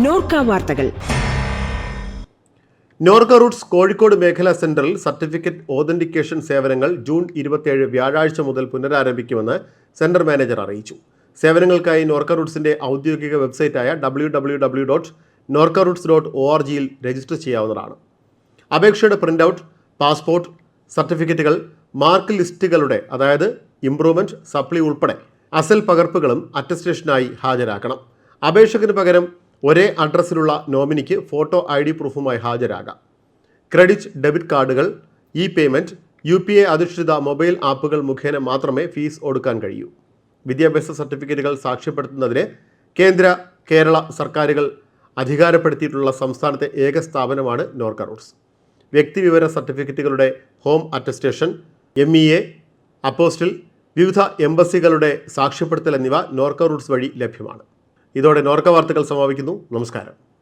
നോർക്ക വാർത്തകൾ. നോർക്ക റൂട്ട്സ് കോഴിക്കോട് മേഖലാ സെന്ററിൽ സർട്ടിഫിക്കറ്റ് ഓതന്റിക്കേഷൻ സേവനങ്ങൾ ജൂൺ ഇരുപത്തിയേഴ് വ്യാഴാഴ്ച മുതൽ പുനരാരംഭിക്കുമെന്ന് സെന്റർ മാനേജർ അറിയിച്ചു. സേവനങ്ങൾക്കായി നോർക്ക റൂട്ട്സിന്റെ ഔദ്യോഗിക വെബ്സൈറ്റായ W W W dot Norka roots dot O R ജിയിൽ രജിസ്റ്റർ ചെയ്യാവുന്നതാണ്. അപേക്ഷയുടെ പ്രിന്റ് ഔട്ട് പാസ്പോർട്ട് സർട്ടിഫിക്കറ്റുകൾ മാർക്ക് ലിസ്റ്റുകളുടെ അതായത് ഇംപ്രൂവ്മെന്റ് സപ്ലി ഉൾപ്പെടെ അസൽ പകർപ്പുകളും അറ്റസ്റ്റേഷനായി ഹാജരാക്കണം. അപേക്ഷകന് പകരം ഒരേ അഡ്രസ്സിലുള്ള നോമിനിക്ക് ഫോട്ടോ ഐ ഡി പ്രൂഫുമായി ഹാജരാകാം. ക്രെഡിറ്റ് ഡെബിറ്റ് കാർഡുകൾ e payment U P I അധിഷ്ഠിത മൊബൈൽ ആപ്പുകൾ മുഖേന മാത്രമേ ഫീസ് ഒടുക്കാൻ കഴിയൂ. വിദ്യാഭ്യാസ സർട്ടിഫിക്കറ്റുകൾ സാക്ഷ്യപ്പെടുത്തുന്നതിന് കേന്ദ്ര കേരള സർക്കാരുകൾ അധികാരപ്പെടുത്തിയിട്ടുള്ള സംസ്ഥാനത്തെ ഏക സ്ഥാപനമാണ് നോർക്ക റൂട്ട്സ്. വ്യക്തിവിവര സർട്ടിഫിക്കറ്റുകളുടെ home attestation M E A apostille വിവിധ എംബസികളുടെ സാക്ഷ്യപ്പെടുത്തൽ എന്നിവ നോർക്ക റൂട്ട്സ് വഴി ലഭ്യമാണ്. ഇതോടെ നോർക്ക വാർത്തകൾ സമാപിക്കുന്നു. നമസ്കാരം.